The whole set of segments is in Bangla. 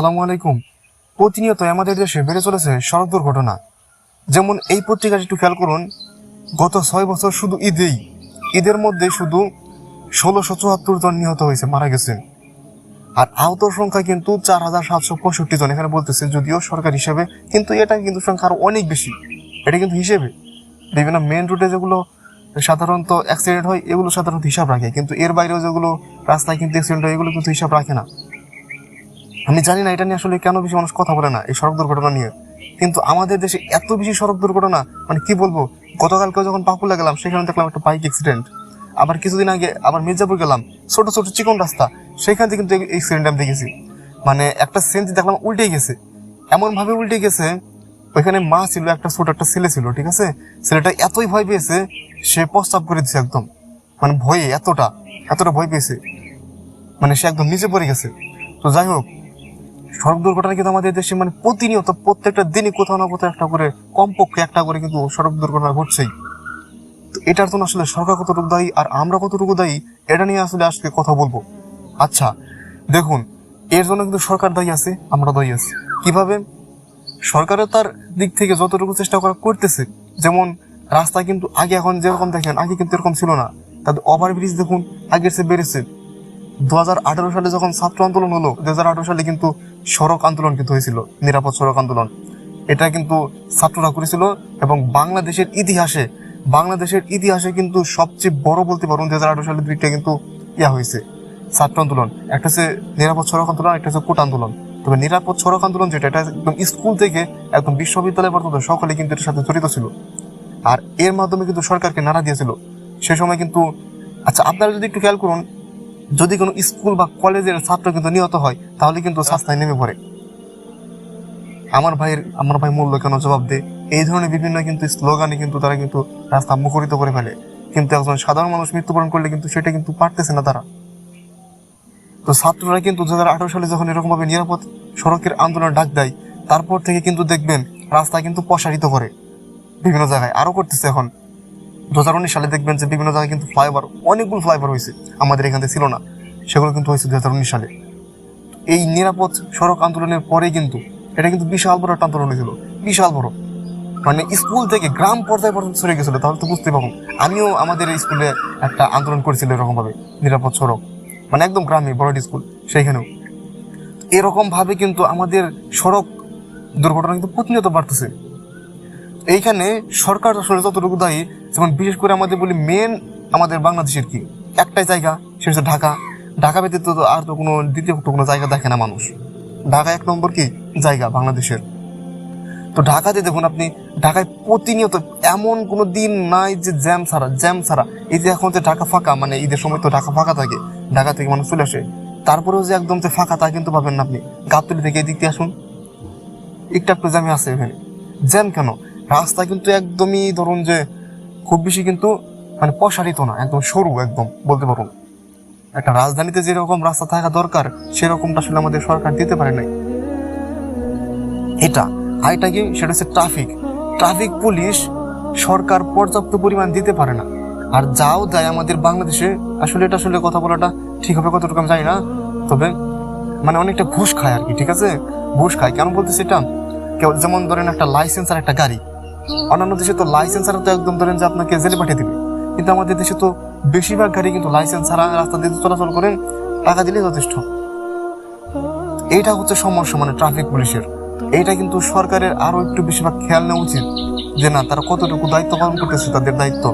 আসসালামু আলাইকুম। প্রতিনিয়ত আমাদের দেশে বেড়ে চলেছে সড়ক দুর্ঘটনা। যেমন এই পত্রিকাটি একটু খেয়াল করুন, গত ছয় বছর শুধু ঈদেই, ঈদের মধ্যে শুধু ষোলোশো চুয়াত্তর জন নিহত হয়েছে, মারা গেছে আর আহত সংখ্যা কিন্তু চার হাজার সাতশো পঁয়ষট্টি জন। এখানে বলতেছে যদিও সরকার হিসেবে, কিন্তু এটা কিন্তু সংখ্যা আরও অনেক বেশি। এটা কিন্তু হিসেবে। বিভিন্ন মেন রুটে যেগুলো সাধারণত অ্যাক্সিডেন্ট হয়, এগুলো সাধারণত হিসাব রাখে। কিন্তু এর বাইরেও যেগুলো রাস্তায় কিন্তু অ্যাক্সিডেন্ট হয়, এগুলো কিন্তু হিসাব রাখে না। আমি জানি না এটা নিয়ে আসলে কেন বেশি মানুষ কথা বলে না এই সড়ক দুর্ঘটনা নিয়ে। কিন্তু আমাদের দেশে এত বেশি সড়ক দুর্ঘটনা মানে কি বলব গতকালকে যখন পাকুলা গেলাম, সেখানে দেখলাম একটা বাইক অ্যাক্সিডেন্ট আবার কিছুদিন আগে আবার মির্জাপুর গেলাম, ছোট ছোট চিকন রাস্তা, সেখান থেকে কিন্তু অ্যাক্সিডেন্ট আমি দেখেছি। মানে একটা সেন্সি দেখলাম উল্টে গেছে। এমন ভাবে উল্টে গেছে, ওইখানে মা ছিল, একটা ছোট একটা ছেলে ছিল, ঠিক আছে? ছেলেটা এতই ভয় পেয়েছে, সে প্রস্তাব করে দিছে একদম। মানে ভয়ে, এতটা এতটা ভয় পেয়েছে। মানে সে একদম নিচে পড়ে গেছে। তো যাই হোক সড়ক দুর্ঘটনা কিন্তু আমাদের দেশে মানে প্রতিনিয়ত প্রত্যেকটা দিনই কোথাও না কোথাও একটা করে, কমপক্ষে একটা করে কিন্তু সড়ক দুর্ঘটনা ঘটছেই। তো এটার জন্য আসলে সরকার কতটুকু দায়ী আর আমরা কতটুকু দায়ী, এটা নিয়ে আসলে আজকে কথা বলব। আচ্ছা দেখুন, এর জন্য কিন্তু সরকার দায়ী আছে, আমরা দায়ী আছি। কীভাবে? সরকারের তার দিক থেকে যতটুকু চেষ্টা করা করতেছে, যেমন রাস্তা কিন্তু আগে এখন যেরকম দেখেন, আগে কিন্তু এরকম ছিল না। তাদের ওভারব্রিজ দেখুন, আগের চেয়ে বেড়েছে। দু হাজার আঠারো সালে যখন ছাত্র আন্দোলন হলো দু হাজার আঠারো সালে কিন্তু সড়ক আন্দোলন কিন্তু হয়েছিল, নিরাপদ সড়ক আন্দোলন। এটা কিন্তু ছাত্ররা করেছিল এবং বাংলাদেশের ইতিহাসে বাংলাদেশের ইতিহাসে কিন্তু সবচেয়ে বড় বলতে পারুন দু হাজার সালে দুইটা কিন্তু ইয়া হয়েছে, ছাত্র আন্দোলন। একটা হচ্ছে নিরাপদ সড়ক আন্দোলন, একটা হচ্ছে কোট আন্দোলন। তবে নিরাপদ সড়ক আন্দোলন যেটা, এটা একদম স্কুল থেকে একদম বিশ্ববিদ্যালয় পর্যন্ত সকলে কিন্তু এটার সাথে জড়িত ছিল। আর এর মাধ্যমে কিন্তু সরকারকে নাড়া দিয়েছিল। সে সময় কিন্তু আচ্ছা আপনারা যদি একটু খেয়াল করুন যদি কোনো স্কুল বা কলেজের ছাত্র কিন্তু নিহত হয়, তাহলে কিন্তু রাস্তায় নেমে পড়ে। আমার ভাইয়ের, আমার ভাই মূল্য কেন জবাব দে এই ধরনের বিভিন্ন কিন্তু স্লোগানে কিন্তু তারা কিন্তু রাস্তা মুখরিত করে ফেলে। কিন্তু একজন সাধারণ মানুষ মৃত্যুবরণ করলে কিন্তু সেটা কিন্তু পারতেছে না তারা। তো ছাত্ররা কিন্তু দু হাজার আঠেরো সালে যখন এরকমভাবে নিরাপদ সড়কের আন্দোলন ডাক দেয়, তারপর থেকে কিন্তু দেখবেন রাস্তা কিন্তু প্রসারিত করে। বিভিন্ন জায়গায় আরও করতেছে এখন। দু হাজার উনিশ সালে দেখবেন যে বিভিন্ন জায়গায় কিন্তু ফ্লাইওভার অনেকগুলো ফ্লাইওভার হয়েছে। আমাদের এখানে ছিল না। সেগুলো কিন্তু হয়েছে দু হাজার উনিশ সালে। এই নিরাপদ সড়ক আন্দোলনের পরে কিন্তু এটা কিন্তু বিশাল বড় একটা আন্দোলন হয়েছিল। বিশাল বড়। মানে স্কুল থেকে গ্রাম পর্যায়ে পর্যন্ত ছড়িয়ে গেছিল, তাহলে তো বুঝতে পারুন আমিও আমাদের স্কুলে একটা আন্দোলন করেছিল এরকমভাবে, নিরাপদ সড়ক। মানে একদম গ্রামে, বড় স্কুল, সেইখানেও। এরকমভাবে কিন্তু আমাদের সড়ক দুর্ঘটনা কিন্তু প্রতিনিয়ত বাড়তেছে। এইখানে সরকার আসলে যতটুকু দায়ী, যেমন বিশেষ করে আমাদের বলি মেন আমাদের বাংলাদেশের কি? একটাই জায়গা, সেটা হচ্ছে ঢাকা। ঢাকা ব্যতীত তো আর তো কোনো দ্বিতীয় কোনো জায়গা দেখে না মানুষ। ঢাকা এক নম্বর কি? জায়গা বাংলাদেশের। তো ঢাকাতে দেখুন আপনি, ঢাকায় প্রতিনিয়ত এমন কোনো দিন নাই যে জ্যাম ছাড়া জ্যাম ছাড়া। এই যে এখন যে ঢাকা ফাঁকা মানে ঈদের সময় তো ঢাকা ফাঁকা থাকে, ঢাকা থেকে মানুষ চলে আসে। তারপরেও যে একদম যে ফাঁকা তা কিন্তু পাবেন না আপনি। গাবতলি থেকে এদিক দিয়ে আসুন। একটু একটু জ্যামে আছে এখানে। জ্যাম কেন? রাস্তা কিন্তু একদমই ধরুন যে খুব বেশি কিন্তু মানে প্রসারিত না, একদম সরু একদম, বলতে পারুন একটা রাজধানীতে যেরকম রাস্তা থাকা দরকার, সেরকমটা আসলে আমাদের সরকার দিতে পারে নাই। এটা, আরেকটা কি, সেটা হচ্ছে ট্রাফিক ট্রাফিক পুলিশ সরকার পর্যাপ্ত পরিমাণ দিতে পারে না। আর যাও দেয় আমাদের বাংলাদেশে, আসলে এটা আসলে কথা বলাটা ঠিক হবে কতটুকু আমি জানি না, তবে মানে অনেকটা ঘুষ খায় আর কি, ঠিক আছে? ঘুষ খায়। কেন বলতেছি এটা? কেউ যেমন ধরেন একটা লাইসেন্স আর একটা গাড়ি অন্যান্য দেশে তো লাইসেন্স ছাড়া তো একদম ধরেন যে আপনাকে জেলে পাঠিয়ে দিবে। কিন্তু আমাদের দেশে তো বেশিরভাগ গাড়ি কিন্তু লাইসেন্স ছাড়া রাস্তা দিয়ে চলাচল করেন টাকা দিলেই যথেষ্ট। এইটা হচ্ছে সমস্যা মানে ট্রাফিক পুলিশের। এইটা কিন্তু সরকারের আরও একটু বেশিরভাগ খেয়াল নেওয়া উচিত যে না তারা কতটুকু দায়িত্ব পালন করতেছে তাদের দায়িত্ব।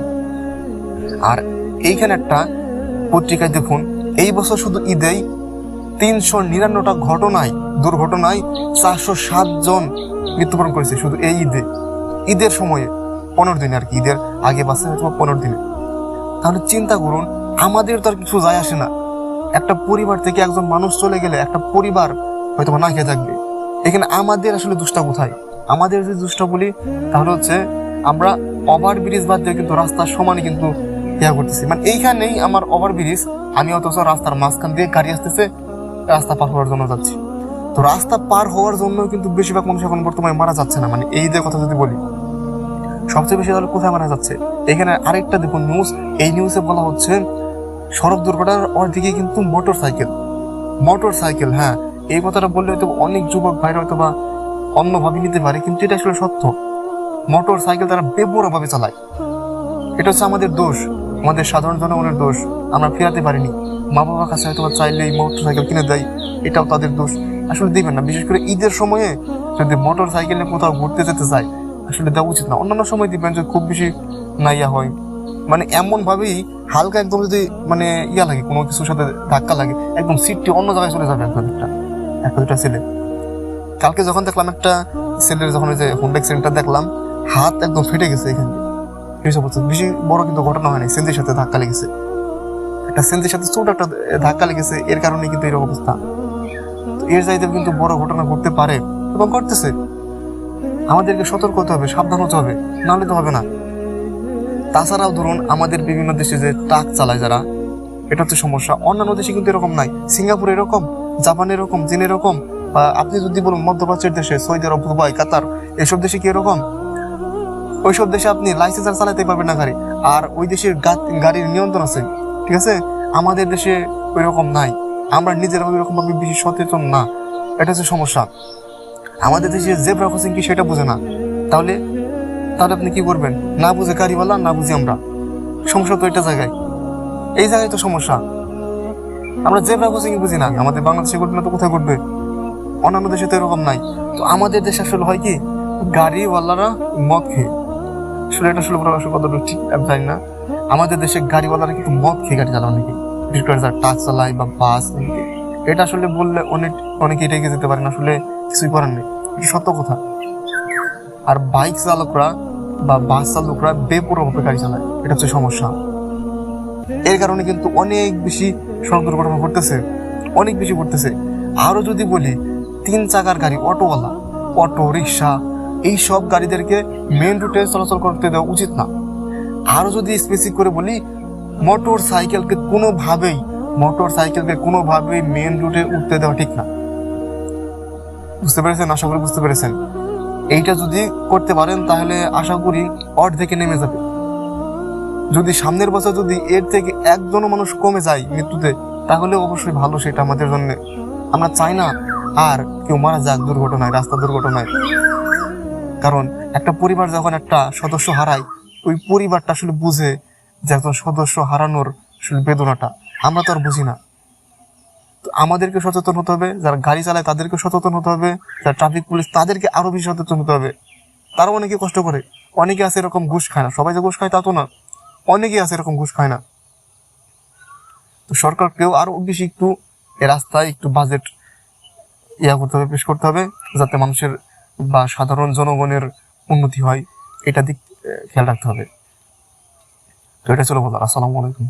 আর এইখানে একটা পত্রিকায় দেখুন এই বছর শুধু ঈদেই তিনশো নিরান্নটা ঘটনায় দুর্ঘটনায় চারশো সাত জন মৃত্যুবরণ করেছে শুধু এই ঈদে। ঈদের সময়ে, পনেরো দিনে আর কি, ঈদের আগে বাসে হয়তো পনেরো দিনে। তাহলে চিন্তা করুন, আমাদের তো আর কিছু যায় আসে না। একটা পরিবার থেকে একজন মানুষ চলে গেলে একটা পরিবার হয়তো না খেয়ে থাকবে। এখানে আমাদের আসলে দুষ্টা কোথায়? আমাদের যে দুষ্টা বলি তাহলে হচ্ছে আমরা ওভার ব্রিজ বাদ দিয়ে কিন্তু রাস্তার সমানে কিন্তু ইয়া করতেছি। মানে এইখানেই আমার ওভার ব্রিজ আমি অথচ রাস্তার মাঝখান দিয়ে গাড়ি আসতেছে, রাস্তা পার হওয়ার জন্য যাচ্ছি। তো রাস্তা পার হওয়ার জন্য কিন্তু বেশিরভাগ মানুষ এখন বর্তমানে মারা যাচ্ছে না। মানে এই যে কথা যদি বলি, সবচেয়ে বেশি তাহলে কোথায় মারা যাচ্ছে? এখানে আরেকটা দেখুন নিউজ এই নিউজে বলা হচ্ছে সড়ক দুর্ঘটনার অর্ধেকে কিন্তু মোটর সাইকেল মোটর সাইকেল হ্যাঁ। এই কথাটা বললে হয়তো অনেক যুবক ভাইরা হয়তো বা অন্যভাবে নিতে পারে, কিন্তু এটা আসলে সত্য। মোটর সাইকেল তারা বেপরোভাবে চালায়। এটা হচ্ছে আমাদের দোষ, আমাদের সাধারণ জনগণের দোষ। আমরা ফেরাতে পারিনি। মা বাবার কাছে হয়তো চাইলেই মোটর সাইকেল কিনে দেয়, এটাও তাদের দোষ। আসলে দিবেন না, বিশেষ করে ঈদের সময়ে যদি মোটর সাইকেল নিয়ে কোথাও ঘুরতে যেতে চায় আসলে দেওয়া উচিত না। অন্যান্য সময় দিবেন যে খুব বেশি নাইয়া হয়। মানে এমন ভাবেই হালকা একদম যদি মানে ইয়া লাগে, কোনো কিছুর সাথে ধাক্কা লাগে, একদম সিটটি অন্য জায়গায় চলে যাবে একটা একটা দুটা ছেলে। কালকে যখন দেখলাম একটা ছেলের যখন ওই যে হোম সেন্টার দেখলাম, হাত একদম ফেটে গেছে এখান। এইসব হচ্ছে বেশি বড় কিন্তু ঘটনা হয়নি সেন্সির সাথে ধাক্কা লেগেছে। একটা সেন্সির সাথে ছোট একটা ধাক্কা লেগেছে, এর কারণে কিন্তু এরকম অবস্থা। এর চাইতে কিন্তু বড় ঘটনা ঘটতে পারে এবং ঘটতেছে। আমাদেরকে সতর্ক হতে হবে, সাবধান হতে হবে, নাহলে তো হবে না। তাছাড়াও ধরুন, আমাদের বিভিন্ন দেশে যে ট্রাক চালায় যারা এটা হচ্ছে সমস্যা। অন্যান্য দেশে কিন্তু এরকম নাই। সিঙ্গাপুর এরকম, জাপান এরকম, চীন এরকম, বা আপনি যদি বলুন মধ্যপ্রাচ্যের দেশে, সৌদি আরব, দুবাই, কাতার, এসব দেশে কি এরকম? ওইসব দেশে আপনি লাইসেন্স আর চালাতে পারবেন না গাড়ি। আর ওই দেশের গাড়ির নিয়ন্ত্রণ আছে, ঠিক আছে? আমাদের দেশে ওই রকম নাই। আমরা নিজেরা ওই রকম ভাবে বেশি সচেতন না। এটা হচ্ছে সমস্যা। আমাদের দেশে জেব্রা ক্রসিং কি সেটা বোঝে না। তাহলে তাহলে আপনি কি করবেন? না বুঝে গাড়িওয়ালা, না বুঝি আমরা। সমস্যা তো এটা জায়গায়। এই জায়গায় তো সমস্যা। আমরা জেব্রা ক্রসিং বুঝি না। আমাদের বাংলাদেশে ঘটনা তো কোথায় ঘটবে? অন্যান্য দেশে তো এরকম নাই। তো আমাদের দেশে আসলে হয় কি, গাড়িওয়ালারা মদ খেয়ে। আসলে এটা আসলে কতটা ঠিক জানি না। আমাদের দেশে গাড়িওয়ালারা কিন্তু মদ খেয়ে গাড়ি চালানো নাকি করে যারা ট্রাক চালায় বা বাস এটা আসলে বললে অনেক, অনেকে রেগে যেতে পারেন আসলে কিছুই করার নেই। সত্য কথা। আর বাইক চালকরা বা বাস চালকরা বেপরোভাবে গাড়ি চালায়। এটা হচ্ছে সমস্যা। এর কারণে কিন্তু অনেক বেশি সড়ক দুর্ঘটনা ঘটতেছে। অনেক বেশি ঘটতেছে। আরও যদি বলি, তিন চাকার গাড়ি, অটোওয়ালা, অটো, রিক্সা এই সব গাড়িদেরকে মেন রুটে চলাচল করতে দেওয়া উচিত না। আরও যদি স্পেসিফিক করে বলি মোটর সাইকেলকে কোনোভাবেই, মোটর সাইকেলকে কোনোভাবেই মেন রুটে উঠতে দেওয়া ঠিক না। বুঝতে পেরেছেন? আশা করি বুঝতে পেরেছেন। এইটা যদি করতে পারেন, তাহলে আশা করি অর্ধেকে নেমে যাবে। যদি সামনের বছর যদি এর থেকে একজনও মানুষ কমে যায় মৃত্যুতে, তাহলে অবশ্যই ভালো সেটা আমাদের জন্য। আমরা চাই না আর কেউ মারা যাক দুর্ঘটনায়, রাস্তা দুর্ঘটনায়। কারণ একটা পরিবার যখন একটা সদস্য হারায়, ওই পরিবারটা আসলে বুঝে যে একজন সদস্য হারানোর বেদনাটা, আমরা তো আর বুঝি না। আমাদেরকে সচেতন হতে হবে, যারা গাড়ি চালায় তাদেরকে সচেতন হতে হবে, যারা ট্রাফিক পুলিশ তাদেরকে আরও বেশি সচেতন হতে হবে। তারা অনেকে কষ্ট করে। অনেকে আছে এরকম ঘুষ খায় না। সবাই যে ঘুষ খায় তা তো না। অনেকেই আছে এরকম ঘুষ খায় না। তো সরকারকেও আরও বেশি একটু এ রাস্তায় একটু বাজেট ইয়া করতে হবে পেশ করতে হবে, যাতে মানুষের বা সাধারণ জনগণের উন্নতি হয়। এটা দিক খেয়াল রাখতে হবে। তো এটা চলো বলো আসসালামু আলাইকুম